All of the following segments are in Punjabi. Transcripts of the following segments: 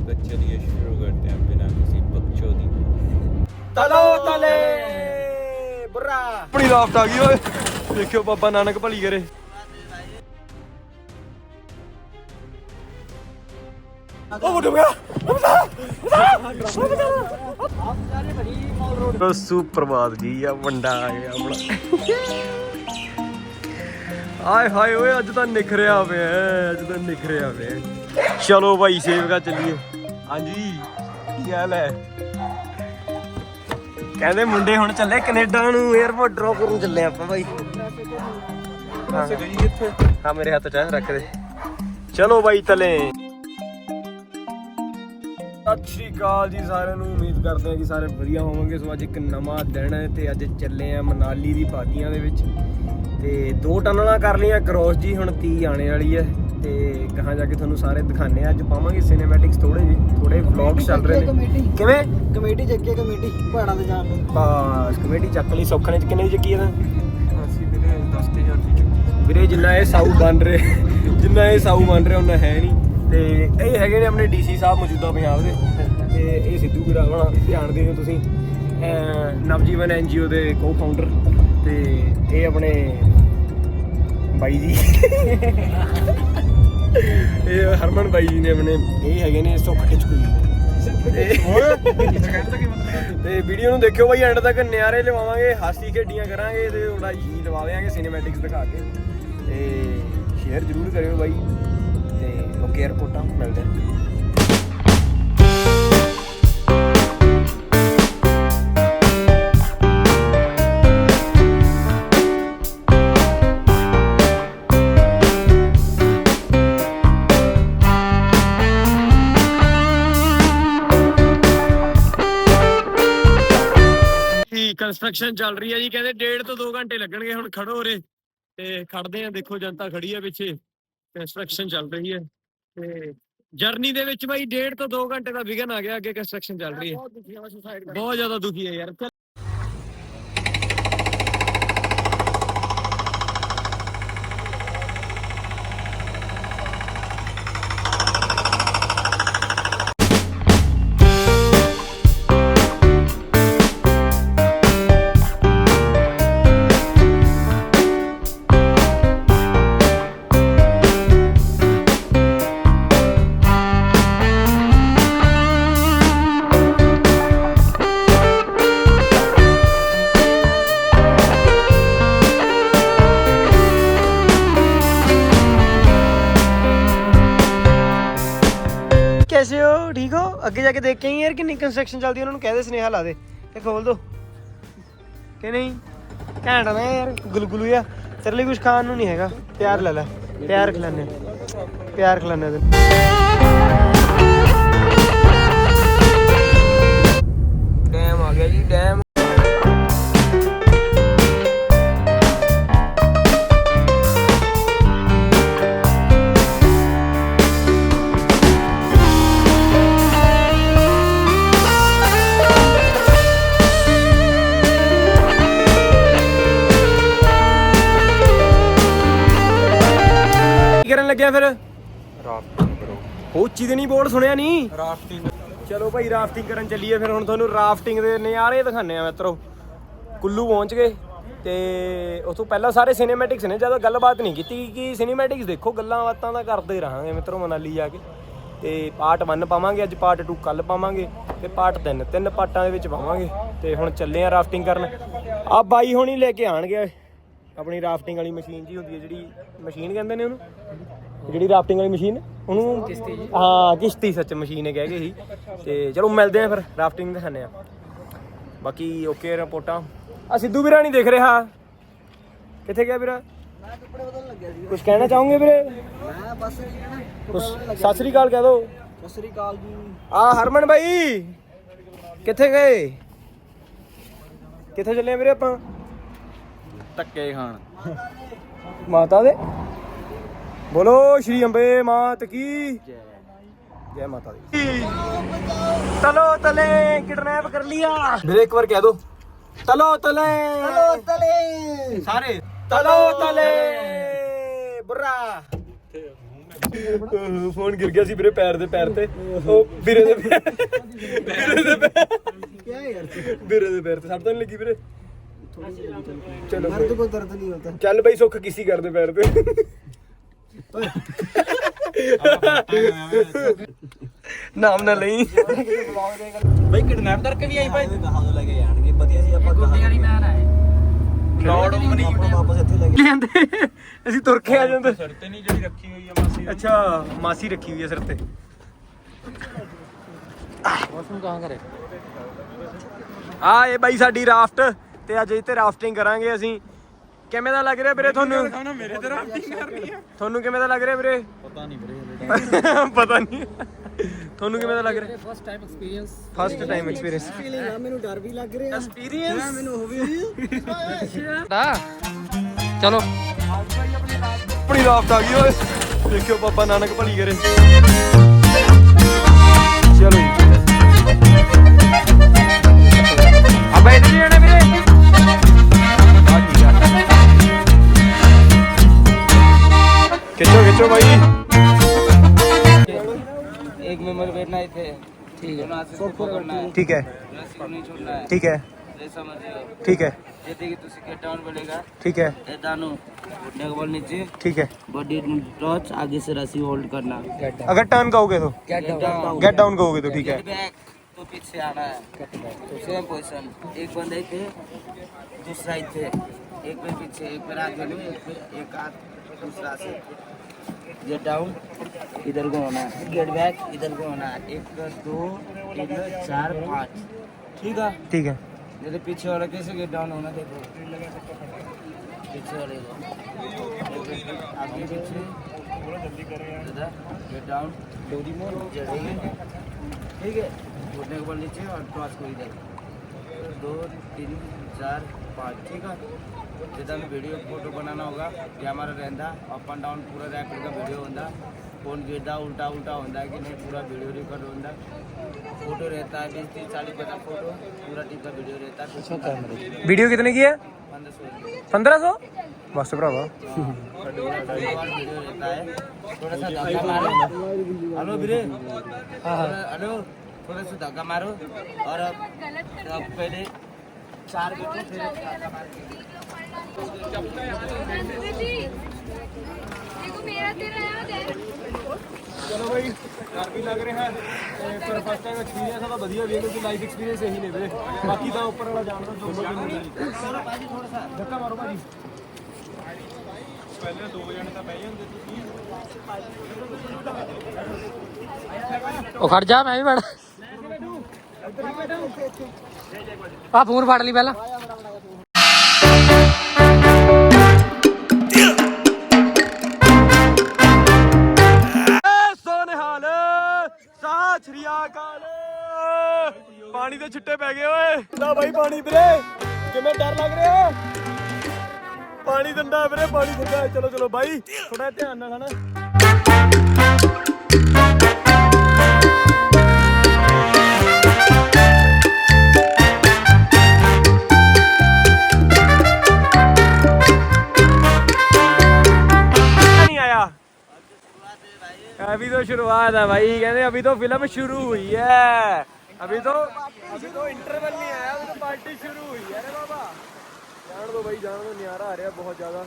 तो चलिए शुरू करते हैं बिना किसी बकचोदी के ਤਲੋ ਤਲੇ ਬੁਰਾ ਆਪਣੀ ਰਾਫਟ ਆ ਗਈ ਓਏ ਦੇਖਿਓ ਬਾਬਾ ਨਾਨਕ ਭਲੀ ਕਰੇ ਉਹ ਮੁੱਢ ਗਿਆ ਉਹ ਸੁਪਰਵਾਦ ਜੀ ਆ ਵੰਡਾ ਆ ਗਿਆ ਆਪਣਾ ਆਏ ਹਾਏ ਓਏ ਅੱਜ ਤਾਂ ਨਿਖਰਿਆ ਪਿਆ ਅੱਜ ਤਾਂ ਨਿਖਰਿਆ ਪਿਆ ਚਲੋ ਭਾਈ ਸੇਵਕਾ ਚੱਲੀਏ। ਹਾਂਜੀ ਕੀ ਹਾਲ ਹੈ? ਕਹਿੰਦੇ ਮੁੰਡੇ ਹੁਣ ਚੱਲੇ ਕੈਨੇਡਾ ਨੂੰ 에어ਪੋਰਟ ਡ੍ਰੌਪ ਕਰਨ ਚੱਲੇ ਆਪਾਂ ਭਾਈ। ਹਾਂ ਮੇਰੇ ਹੱਥ ਚ ਰੱਖ ਦੇ। ਚਲੋ ਭਾਈ ਤਲੇ ਸਤਿ ਸ਼੍ਰੀ ਅਕਾਲ ਜੀ ਸਾਰਿਆਂ ਨੂੰ ਉਮੀਦ ਕਰਦੇ ਹਾਂ ਕਿ ਸਾਰੇ ਵਧੀਆ ਹੋਵੋਗੇ। ਸੋ ਅੱਜ ਇੱਕ ਨਵਾਂ ਦਿਨ ਹੈ ਤੇ ਅੱਜ ਚੱਲੇ ਆ ਮਨਾਲੀ ਦੀ ਪਾਦੀਆਂ ਦੇ ਵਿੱਚ। ਤੇ ਦੋ ਟਨਲਾਂ ਕਰ ਲਈਆਂ ਕ੍ਰੋਸ ਜੀ ਹੁਣ 30 ਆਣੇ ਵਾਲੀ ਹੈ। ਤੇ ਕਹਾਂ ਜਾ ਕੇ ਤੁਹਾਨੂੰ ਸਾਰੇ ਦਿਖਾਣੇ ਆ ਅੱਜ ਪਾਵਾਂਗੇ ਸਿਨੇਮੈਟਿਕਸ ਥੋੜੇ ਜੀ ਥੋੜੇ ਵਲੌਗ ਚੱਲ ਰਹੇ ਨੇ। ਕਿਵੇਂ? ਕਮੇਟੀ ਚੱਕੀ ਕਮੇਟੀ ਪਹਾੜਾਂ ਤੇ ਜਾਣ ਨੂੰ। ਬਾਸ ਕਮੇਟੀ ਚੱਕ ਲਈ ਸੌਖਣੇ ਚ ਕਿੰਨੇ ਦੀ ਚੱਕੀ ਅਸੀਂ ਵੀਰੇ 10000 ਦੀ ਵੀਰੇ ਜਿੰਨਾ ਇਹ ਸਾਊ ਬਣ ਰਹੇ ਜਿੰਨਾ ਇਹ ਸਾਊ ਬਣ ਰਿਹਾ ਉਹਨਾਂ ਹੈ ਨਹੀਂ। ਤੇ ਇਹ ਹੈਗੇ ਨੇ ਆਪਣੇ ਡੀਸੀ ਸਾਹਿਬ ਮੌਜੂਦਾ ਪੰਜਾਬ ਦੇ। ਤੇ ਇਹ ਸਿੱਧੂ ਵੀਰਾ ਹੋਣਾ ਜਾਣਦੇ ਹੋ ਤੁਸੀਂ। ਨਵਜੀਵਨ ਐਨਜੀਓ ਦੇ ਕੋ ਫਾਊਂਡਰ ਤੇ ਇਹ ਆਪਣੇ ਬਾਈ ਜੀ। ਇਹ ਹਰਮਨ ਬਾਈ ਜੀ ਨੇ ਆਪਣੇ ਇਹ ਹੈਗੇ ਨੇ ਸੁੱਖ ਟਿਚਕੂਈ ਤੇ ਵੀਡੀਓ ਨੂੰ ਦੇਖਿਓ ਬਾਈ ਐਂਡ ਤੱਕ ਨਿਆਰੇ ਲਵਾਵਾਂਗੇ ਹਾਸੀ ਖੇਡੀਆਂ ਕਰਾਂਗੇ ਤੇ ਥੋੜਾ ਜੀ ਲਵਾ ਦੇਾਂਗੇ ਸਿਨੇਮੈਟਿਕਸ ਦਿਖਾ ਕੇ। ਤੇ ਸ਼ੇਅਰ ਜ਼ਰੂਰ ਕਰਿਓ ਬਾਈ। ਤੇ ਓਕੇ 에어ਪੋਰਟਾਂ ਮਿਲਦੇ ਹਾਂ ਕੰਸਟਰਕਸ਼ਨ ਚੱਲ ਰਹੀ ਹੈ ਜੀ, ਕਹਿੰਦੇ ਡੇਢ ਤੋਂ 2 ਘੰਟੇ ਲੱਗਣਗੇ ਹੁਣ ਖੜੋ ਉਰੇ। ਤੇ ਖੜਦੇ ਆ, ਦੇਖੋ ਜਨਤਾ ਖੜੀ ਆ ਪਿੱਛੇ। ਕੰਸਟਰਕਸ਼ਨ ਚੱਲ ਰਹੀ ਹੈ ਤੇ ਜਰਨੀ ਦੇ ਵਿੱਚ ਬਾਈ ਡੇਢ ਤੋਂ 2 ਘੰਟੇ ਦਾ ਵਿਗਨ ਆ ਗਿਆ ਅੱਗੇ ਕੰਸਟਰਕਸ਼ਨ ਚੱਲ ਰਹੀ ਹੈ। ਬਹੁਤ ਜ਼ਿਆਦਾ ਦੁਖੀ ਹੈ ਯਾਰ। ਠੀਕ ਹੋ? ਅੱਗੇ ਜਾ ਕੇ ਦੇਖ ਕੇ ਆਈ ਯਾਰ, ਕਿੰਨੀ ਕੰਸਟਰਕਸ਼ਨ ਚੱਲਦੀ ਉਹਨਾਂ ਨੂੰ ਕਹਿ ਦੇ, ਸੁਨੇਹਾ ਲਾ ਦੇ। ਤੇ ਖੋਲ ਦੋ। ਕਿ ਨਹੀਂ? ਘੈਂਟ ਨਾ ਯਾਰ, ਗੁਲਗੁਲੂ ਆ ਤੇਰੇ ਲਈ ਕੁਝ ਖਾਣ ਨੂੰ ਨਹੀਂ ਹੈਗਾ। ਪਿਆਰ ਲੈ ਲੈ। ਪਿਆਰ ਖਿਲਾਨੇ ਪਿਆਰ ਖਿਲਾਨੇ ਤੈਨੂੰ। ਡੈਮ ਆ ਗਿਆ ਜੀ ਡੈਮ ਕੱਢਿਆ ਫਿਰ? ਰਾਫਟਿੰਗ ਕਰੋ। ਹੋ ਚੀਜ਼ ਨਹੀਂ ਬੋਲ ਸੁਣਿਆ ਨਹੀਂ ਰਾਫਟਿੰਗ। ਚਲੋ ਭਾਈ ਰਾਫਟਿੰਗ ਕਰਨ ਚੱਲੀਏ ਫਿਰ। ਹੁਣ ਤੁਹਾਨੂੰ ਰਾਫਟਿੰਗ ਦੇ ਨਜ਼ਾਰੇ ਦਿਖਾਣੇ ਆ ਮਿੱਤਰੋ। ਕੁੱਲੂ ਪਹੁੰਚ ਗਏ ਤੇ ਉਸ ਤੋਂ ਪਹਿਲਾਂ ਸਾਰੇ ਸਿਨੇਮੈਟਿਕਸ ਨੇ ਜ਼ਿਆਦਾ ਗੱਲਬਾਤ ਨਹੀਂ ਕੀਤੀ ਕਿ ਸਿਨੇਮੈਟਿਕਸ ਦੇਖੋ ਗੱਲਾਂ ਬਾਤਾਂ ਤਾਂ ਕਰਦੇ ਰਹਾਂਗੇ ਮਿੱਤਰੋ ਮਨਾਲੀ ਜਾ ਕੇ। ਤੇ ਪਾਰਟ 1 ਪਾਵਾਂਗੇ ਅੱਜ ਪਾਰਟ 2 ਕੱਲ ਪਾਵਾਂਗੇ ਤੇ ਪਾਰਟ 3 ਤਿੰਨ ਪਾਰਟਾਂ ਦੇ ਵਿੱਚ ਪਾਵਾਂਗੇ। ਤੇ ਹੁਣ ਚੱਲੇ ਆ ਰਾਫਟਿੰਗ ਕਰਨ। ਆ ਬਾਈ ਹੁਣੀ ਲੈ ਕੇ ਆਣਗੇ। ਆਪਣੀ ਰਾਫਟਿੰਗ ਵਾਲੀ ਮਸ਼ੀਨ ਜੀ ਹੁੰਦੀ ਹੈ ਜਿਹੜੀ ਮਸ਼ੀਨ ਕਹਿੰਦੇ ਨੇ ਉਹਨੂੰ। ਜਿਹੜੀ ਰਾਫਟਿੰਗ ਵਾਲੀ ਮਸ਼ੀਨ ਉਹਨੂੰ ਹਾਂ ਕਿਸ਼ਤੀ ਸੱਚ ਮਸ਼ੀਨ ਕਹਿ ਗਏ ਸੀ ਤੇ ਚਲੋ ਮਿਲਦੇ ਆ ਫਿਰ ਰਾਫਟਿੰਗ ਦਿਖਾਣੇ ਆ ਬਾਕੀ ਓਕੇ ਰਿਪੋਰਟਾਂ। ਆ ਸਿੱਧੂ ਵੀਰਾ ਨਹੀਂ ਦੇਖ ਰਿਹਾ। ਕਿੱਥੇ ਗਿਆ ਵੀਰਾ? ਕੁਝ ਕਹਿਣਾ ਚਾਹੋਗੇ ਵੀਰੇ? ਸਤਿ ਸ੍ਰੀ ਅਕਾਲ ਕਹਿ ਦੋ। ਸਤਿ ਆ ਹਰਮਨ ਭਾਈ ਕਿੱਥੇ ਗਏ? ਕਿੱਥੇ ਚੱਲੇ ਵੀਰੇ ਆਪਾਂ? ਟੱਕੇ ਖਾਣ। ਮਾਤਾ ਦੇ? ਬੋਲੋ ਸ਼੍ਰੀ ਅੰਬੇ ਮਾਤ ਕੀ? ਜੈ ਮਾਤਾ ਦੀ। ਤਲੋ ਤਲੇ ਕਿਡਨੈਪ ਕਰ ਲਿਆ। ਮੇਰੇ ਇੱਕ ਵਾਰ ਕਹਿ ਦੋ। ਤਲੋ ਤਲੇ। ਤਲੋ ਤਲੇ। ਸਾਰੇ। ਤਲੋ ਤਲੇ ਬੁਰਾ। ਫੋਨ ਗਿਰ ਗਿਆ ਸੀ ਵੀਰੇ ਪੈਰ ਦੇ ਪੈਰ ਤੇ। ਉਹ ਵੀਰੇ ਦੇ ਵੀਰੇ ਦੇ ਪੈਰ। ਕੀ ਯਾਰ ਵੀਰੇ ਦੇ ਪੈਰ ਤੇ। ਸੱਟ ਤਾਂ ਲੱਗੀ ਵੀਰੇ। ਚਲੋ ਦਰਦ ਕੋ ਦਰਦ ਨਹੀਂ ਹੁੰਦਾ। ਚੱਲ ਬਈ ਸੁੱਖ ਕਿਸੇ ਕਰਦੇ ਪੈਰ ਤੇ। ਨਾਮ ਨਾ ਲਈ। ਬਈ ਕਿਡਨੈਪ ਕਰਕੇ ਵੀ ਆਈ ਭਾਈ। ਕਹਾ ਤੋਂ ਲੈ ਕੇ ਜਾਣਗੇ? ਵਧੀਆ ਸੀ ਆਪਾਂ ਗੁੱਡੀ ਵਾਲੀ ਮੈਨ ਆਏ ਲੌਰਡ ਮਨੀ ਆਪਾਂ ਵਾਪਸ ਇੱਥੇ ਲੈ ਕੇ ਲੈਂਦੇ। ਅਸੀਂ ਤੁਰ ਕੇ ਆ ਜਾਂਦੇ। ਸਿਰ ਤੇ ਨਹੀਂ ਜਿਹੜੀ ਰੱਖੀ ਹੋਈ ਆ ਮਾਸੀ ਅੱਛਾ ਮਾਸੀ ਰੱਖੀ ਹੋਈ ਹੈ ਸਿਰ ਤੇ। ਆ ਇਹ ਬਾਈ ਸਾਡੀ ਰਾਫਟ ਤੇ ਅੱਜ ਇੱਥੇ ਰਾਫਟਿੰਗ ਕਰਾਂਗੇ ਅਸੀਂ। ਕਿਵੇਂ ਦਾ ਲੱਗ ਰਿਹਾ ਵੀਰੇ ਤੁਹਾਨੂੰ? ਮੇਰੇ ਤੇ ਰਾਫਟਿੰਗ ਕਰਨੀ ਆ। ਤੁਹਾਨੂੰ ਕਿਵੇਂ ਦਾ ਲੱਗ ਰਿਹਾ ਵੀਰੇ? ਪਤਾ ਨਹੀਂ ਵੀਰੇ ਪਤਾ ਨਹੀਂ। ਤੁਹਾਨੂੰ ਕਿਵੇਂ ਦਾ ਲੱਗ ਰਿਹਾ? First time experience first time experience feeling ਆ ਮੈਨੂੰ ਡਰ ਵੀ ਲੱਗ ਰਿਹਾ। ਐਕਸਪੀਰੀਅੰਸ ਮੈਨੂੰ ਹੋ ਵੀ ਚਲੋ। ਆਪਣੀ ਰਾਫਟ ਆ ਗਈ ਓਏ। ਦੇਖਿਓ ਬਾਬਾ ਨਾਨਕ ਭਲੀ ਕਰੇ। ਚਲੋ। ठीक है। ठीक है। ठीक है। ठीक है। ठीक है। बॉडी आगे से रस्सी होल्ड करना। अगर टर्न कहोगे तो। गेट डाउन कहोगे तो ठीक है। तो पीछे आना है। तो सेम पोजीशन एक बंदे थे दूसरा ही थे एक पे पीछे एक पे रात में एक एक हाथ दूसरा से। गेट डाउन इधर को होना है। गेट बैक इधर को होना है। एक दो तीन चार पाँच। ठीक है। ठीक है। जैसे पीछे वाला कैसे गेट डाउन होना देखो। पीछे वाले आगे पीछे। गेट डाउन डोरी मोड़ जड़ेंगे ठीक है। घुटने के बल नीचे और क्रॉस को इधर। दो तीन चार पाँच। ठीक है। जितना में वीडियो फ़ोटो बनाना होगा कैमरा रहता अप एंड डाउन पूरा रैपिड का वीडियो होता फ़ोन गिरता उल्टा उल्टा होता है कि नहीं पूरा वीडियो रिकॉर्ड होता फ़ोटो रहता है बीस तीस चालीस पचास फ़ोटो पूरा टीम का वीडियो रहता है कुछ वीडियो कितने की है? पंद्रह सौ। पंद्रह सौ? बस भरावा वीडियो रहता है। थोड़ा सा धक्का मारो। हेलो वीरे। हेलो थोड़ा सा धक्का मारो। और अब पहले चार बैठो फिर धक्का मारो। देखो मेरा तेरा याद है। ਚਲੋ ਬਾਈ ਡਰ ਵੀ ਲੱਗ ਰਿਹਾ ਹੈ। ਤੇ ਪਰ ਫਸਟ ਟਾਈਮ ਐਕਸਪੀਰੀਅੰਸ ਤਾਂ ਵਧੀਆ ਵੀ ਹੈ ਕਿਉਂਕਿ ਲਾਈਫ ਐਕਸਪੀਰੀਅੰਸ ਇਹੀ ਨੇ ਵੀਰੇ। ਬਾਕੀ ਤਾਂ ਉੱਪਰ ਵਾਲਾ ਜਾਣਦਾ ਜੋ ਜੋ ਵੀ ਨਹੀਂ। ਧੱਕਾ ਮਾਰੋ ਭਾਜੀ। ਪਹਿਲੇ ਦੋ ਜਣੇ ਤਾਂ ਬਹਿ ਜਾਂਦੇ ਤੁਸੀਂ। ਉਹ ਖੜ ਜਾ ਮੈਂ ਵੀ ਬੈਠ ਆ ਫੋਨ ਫੜ ਲਈ ਪਹਿਲਾਂ। ਪਾਣੀ ਦੇ ਛਿੱਟੇ ਪੈ ਗਏ ਓਏ ਲੈ ਬਾਈ ਪਾਣੀ ਵੀਰੇ ਕਿਵੇਂ ਡਰ ਲੱਗ ਰਿਹਾ ਪਾਣੀ ਦੰਦਾ ਵੀਰੇ ਪਾਣੀ ਦੰਦਾ ਚਲੋ ਚਲੋ ਬਾਈ ਥੋੜਾ ਧਿਆਨ ਨਾਲ ਹਨਾ नहीं आया अभी तो शुरुआत है भाई कहते अभी तो फिल्म शुरू हुई है अभी तो अभी तो इंटरवल नहीं आया अभी तो पार्टी शुरू हुई है अरे बाबा जान दो भाई जान दो नियारा आ रहा है बहुत ज्यादा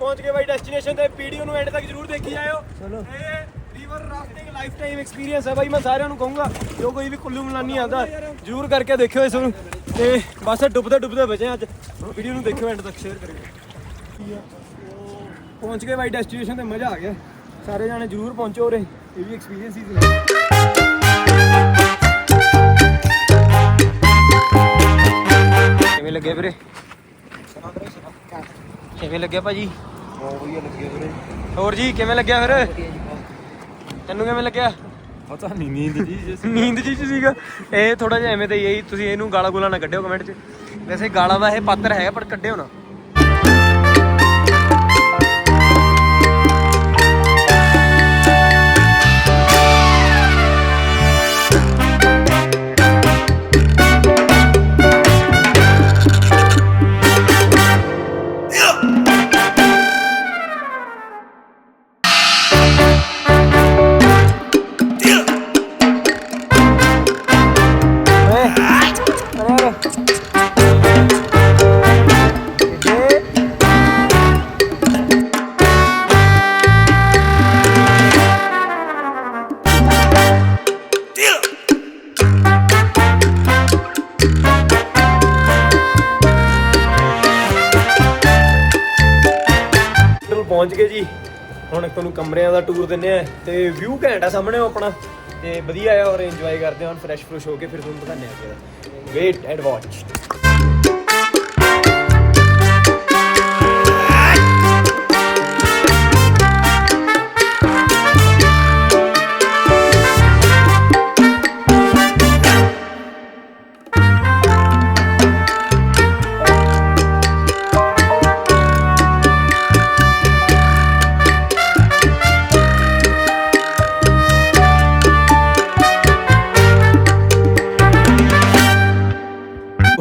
ਪਹੁੰਚ ਗਏ ਬਾਈ ਡੈਸਟੀਨੇਸ਼ਨ ਤੇ। ਵੀਡੀਓ ਨੂੰ ਐਂਡ ਤੱਕ ਜਰੂਰ ਦੇਖੀ ਜਾਇਓ। ਚਲੋ। ਇਹ river rafting life time experience ਹੈ ਬਾਈ ਮੈਂ ਸਾਰਿਆਂ ਨੂੰ ਕਹੂੰਗਾ ਜੋ ਕੋਈ ਵੀ ਕੁੱਲੂ ਮਨਾਨੀ ਆਉਂਦਾ ਜਰੂਰ ਕਰਕੇ ਦੇਖਿਓ ਇਸ ਨੂੰ। ਤੇ ਬਸ ਡੁੱਬਦੇ ਡੁੱਬਦੇ ਬਚੇ ਅੱਜ। ਵੀਡੀਓ ਨੂੰ ਦੇਖਿਓ ਐਂਡ ਤੱਕ ਸ਼ੇਅਰ ਕਰਿਓ। ਪਹੁੰਚ ਗਏ ਬਾਈ ਡੈਸਟੀਨੇਸ਼ਨ ਤੇ ਮਜ਼ਾ ਆ ਗਿਆ। ਸਾਰੇ ਜਾਣੇ ਜਰੂਰ ਪਹੁੰਚੋ ਉਰੇ। ਇਹ ਵੀ ਐਕਸਪੀਰੀਅੰਸ ਹੀ ਸੀ। ਕਿਵੇਂ ਲੱਗੇ ਵੀਰੇ? ਕਿਵੇਂ ਲੱਗਿਆ ਭਾਜੀ? ਬਹੁਤ ਵਧੀਆ ਲੱਗੇ ਵੀਰੇ। ਹੋਰ ਜੀ ਕਿਵੇਂ ਲੱਗਿਆ ਫਿਰ? ਤੈਨੂੰ ਕਿਵੇਂ ਲੱਗਿਆ? ਪਤਾ ਨਹੀਂ ਨੀਂਦ ਜੀ ਨੀਂਦ ਜੀ ਚ ਸੀਗਾ। ਇਹ ਥੋੜਾ ਜਿਹਾ ਐਵੇਂ ਦਾ ਹੀ ਹੈ ਜੀ, ਤੁਸੀਂ ਇਹਨੂੰ ਗਾਲਾਂ ਗੁਲਾਂ ਨਾ ਕੱਢਿਓ ਕਮੈਂਟ 'ਚ। ਵੈਸੇ ਗਾਲਾਂ ਦਾ ਇਹ ਪਾਤਰ ਹੈਗਾ ਪਰ ਕੱਢਿਓ ਨਾ। ਪਹੁੰਚ ਗਏ ਜੀ। ਹੁਣ ਤੁਹਾਨੂੰ ਕਮਰਿਆਂ ਦਾ ਟੂਰ ਦਿੰਨੇ ਆ ਤੇ ਵਿਊ ਘੈਂਟ ਆ ਸਾਹਮਣੇ ਉਹ ਆਪਣਾ। ਤੇ ਵਧੀਆ ਆ ਔਰ ਇੰਜੋਏ ਕਰਦੇ ਹਾਂ, ਹੁਣ ਫਰੈਸ਼ ਫਰੈਸ਼ ਹੋ ਕੇ ਫਿਰ ਤੁਹਾਨੂੰ ਦਿਖਾਉਂਦੇ ਆ ਫਿਰ ਵੇਟ ਐਂਡ ਵਾਚ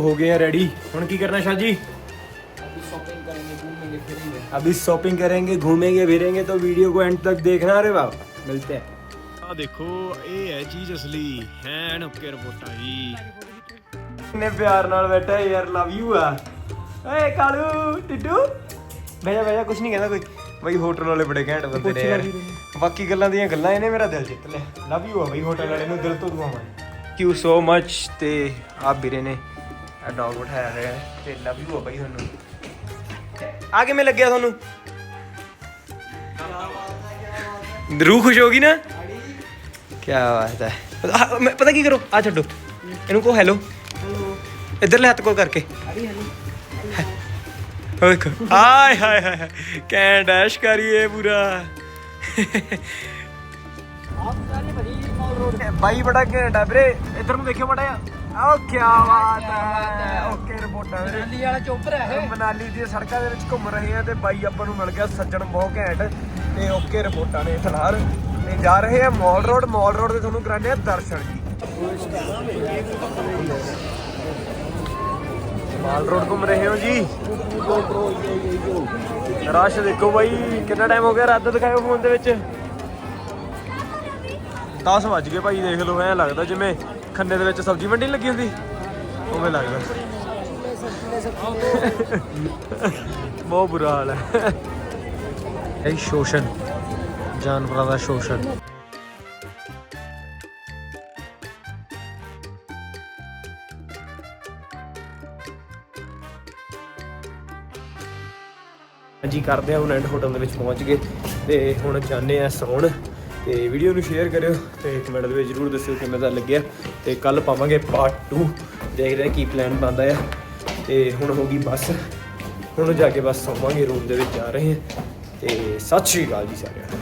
हो गए हैं रेडी ਹੁਣ ਕੀ ਕਰਨਾ ਸ਼ਾਹ ਜੀ अभी शॉपिंग करेंगे घूमेंगे फिरेंगे तो वीडियो को एंड तक देखना अरे वाह मिलते हैं ਆ ਦੇਖੋ ਇਹ ਹੈ ਚੀਜ਼ ਅਸਲੀ ਹੈਨ ਓਕੇ ਰਿਪੋਰਟਾਂ ਜੀ ਨੇ ਪਿਆਰ ਨਾਲ ਬੈਠਾ ਹੈ ਯਾਰ ਲਵ ਯੂ ਆ ਏ ਕਾਲੂ ਟਿੱਡੂ ਭਈਆ ਭਈਆ ਕੁਝ ਨਹੀਂ ਕਹਿੰਦਾ ਕੋਈ ਬਈ ਹੋਟਲ ਵਾਲੇ ਬੜੇ ਘੈਂਟ ਬੰਦੇ ਨੇ ਯਾਰ ਬਾਕੀ ਗੱਲਾਂ ਦੀਆਂ ਗੱਲਾਂ ਇਹਨੇ ਮੇਰਾ ਦਿਲ ਜਿੱਤ ਲਿਆ ਲਵ ਯੂ ਆ ਬਈ ਹੋਟਲ ਵਾਲੇ ਨੂੰ ਦਿਲ ਤੋਂ ਦੁਆਵਾਂ ਥੈਂਕ ਯੂ ਸੋ ਮੱਚ ਤੇ ਆਪ ਵੀਰੇ ਨੇ ਆ ਡੌਗ ਬਿਠਾਇਆ ਹੋਇਆ ਹੈ ਤੇ ਲਵ ਯੂ ਆ ਬਈ ਤੁਹਾਨੂੰ। ਆ ਕਿਵੇਂ ਲੱਗਿਆ ਤੁਹਾਨੂੰ? ਰੂਹ ਖੁਸ਼ ਹੋ ਗਈ ਨਾ? ਕੀ ਬਾਤ ਹੈ। ਆਹ, ਮੈਂ- ਪਤਾ ਕੀ ਕਰੋ? ਆ ਛੱਡੋ। ਇਹਨੂੰ ਕਹੋ ਹੈਲੋ ਇਧਰਲੇ ਹੱਥ ਕੋ ਕਰਕੇ। ਉਹ ਦੇਖੋ। ਆਏ ਹਾਏ ਹਾਏ ਹਾਏ। ਕੈਂ ਡੈਸ਼ ਕਰੀਏ ਪੂਰਾ। ਬਾਈ ਬੜਾ ਘੈਂਟਾ ਵੀਰੇ। ਇਧਰ ਨੂੰ ਦੇਖਿਓ ਬੜਾ ਆ ਕੀ ਬਾਤ ਹੈ। ਓਕੇ ਰਿਪੋਰਟਾਂ ਵੀਰੇ। ਦਿੱਲੀ ਵਾਲਾ ਚੋਪਰ ਹੈ ਅਸੀਂ ਮਨਾਲੀ ਦੀ ਸੜਕਾਂ ਦੇ ਵਿੱਚ ਘੁੰਮ ਰਹੇ ਹਾਂ ਤੇ ਬਾਈ ਆਪਾਂ ਨੂੰ ਮਿਲ ਗਿਆ ਸੱਜਣ ਬਹੁਤ ਘੈਂਟ। ਤੇ ਓਕੇ ਰਿਪੋਰਟਾਂ ਨੇ ਫਿਲਹਾਲ। ਤੇ ਜਾ ਰਹੇ ਆ ਮਾਲ ਰੋਡ। ਮਾਲ ਰੋਡ ਤੇ ਤੁਹਾਨੂੰ ਕਰਾਣੇ ਆ ਦਰਸ਼ਨ ਜੀ। ਮਾਲ ਰੋਡ ਘੁੰਮ ਰਹੇ ਹੋ ਜੀ। ਰਸ਼ ਦੇਖੋ ਬਾਈ ਕਿੰਨਾ ਟਾਈਮ ਹੋ ਗਿਆ ਰੱਦ ਦਿਖਾਇਓ ਫੋਨ ਦੇ ਵਿੱਚ। 10 ਵੱਜ ਗਏ ਭਾਈ ਦੇਖ ਲਓ ਐ ਲੱਗਦਾ ਜਿਵੇਂ ਖੰਨੇ ਦੇ ਵਿੱਚ ਸਬਜ਼ੀ ਮੰਡੀ ਲੱਗੀ ਹੁੰਦੀ? ਉਵੇਂ ਲੱਗਦਾ। ਬਹੁਤ ਬੁਰਾ ਹਾਲ ਹੈ। ਇਹ ਸ਼ੋਸ਼ਣ। ਜਾਨਵਰਾਂ ਦਾ ਸ਼ੋਸ਼ਣ। ਜੀ ਕਰਦੇ ਆ ਹੁਣ ਐਂਡ ਹੋਟਲ ਦੇ ਵਿੱਚ ਪਹੁੰਚ ਗਏ ਤੇ ਹੁਣ ਜਾਂਦੇ ਆ ਸੌਣ ਤੇ ਵੀਡੀਓ ਨੂੰ ਸ਼ੇਅਰ ਕਰਿਓ ਤੇ ਕਮੈਂਟ ਦੇ ਵਿੱਚ ਜਰੂਰ ਦੱਸਿਓ ਕਿਵੇਂ ਦਾ ਲੱਗਿਆ ਤੇ ਕੱਲ ਪਾਵਾਂਗੇ ਪਾਰਟ 2 ਦੇਖਦੇ ਆ ਕੀ ਪਲਾਨ ਬਣਦਾ ਆ। ਤੇ ਹੁਣ ਹੋ ਗਈ ਬੱਸ। ਹੁਣ ਜਾ ਕੇ ਬਸ ਸੌਵਾਂਗੇ ਰੂਮ ਦੇ ਵਿੱਚ ਜਾ ਰਹੇ ਹਾਂ। ਤੇ ਸਤਿ ਸ਼੍ਰੀ ਅਕਾਲ ਜੀ ਸਾਰਿਆਂ ਨੂੰ।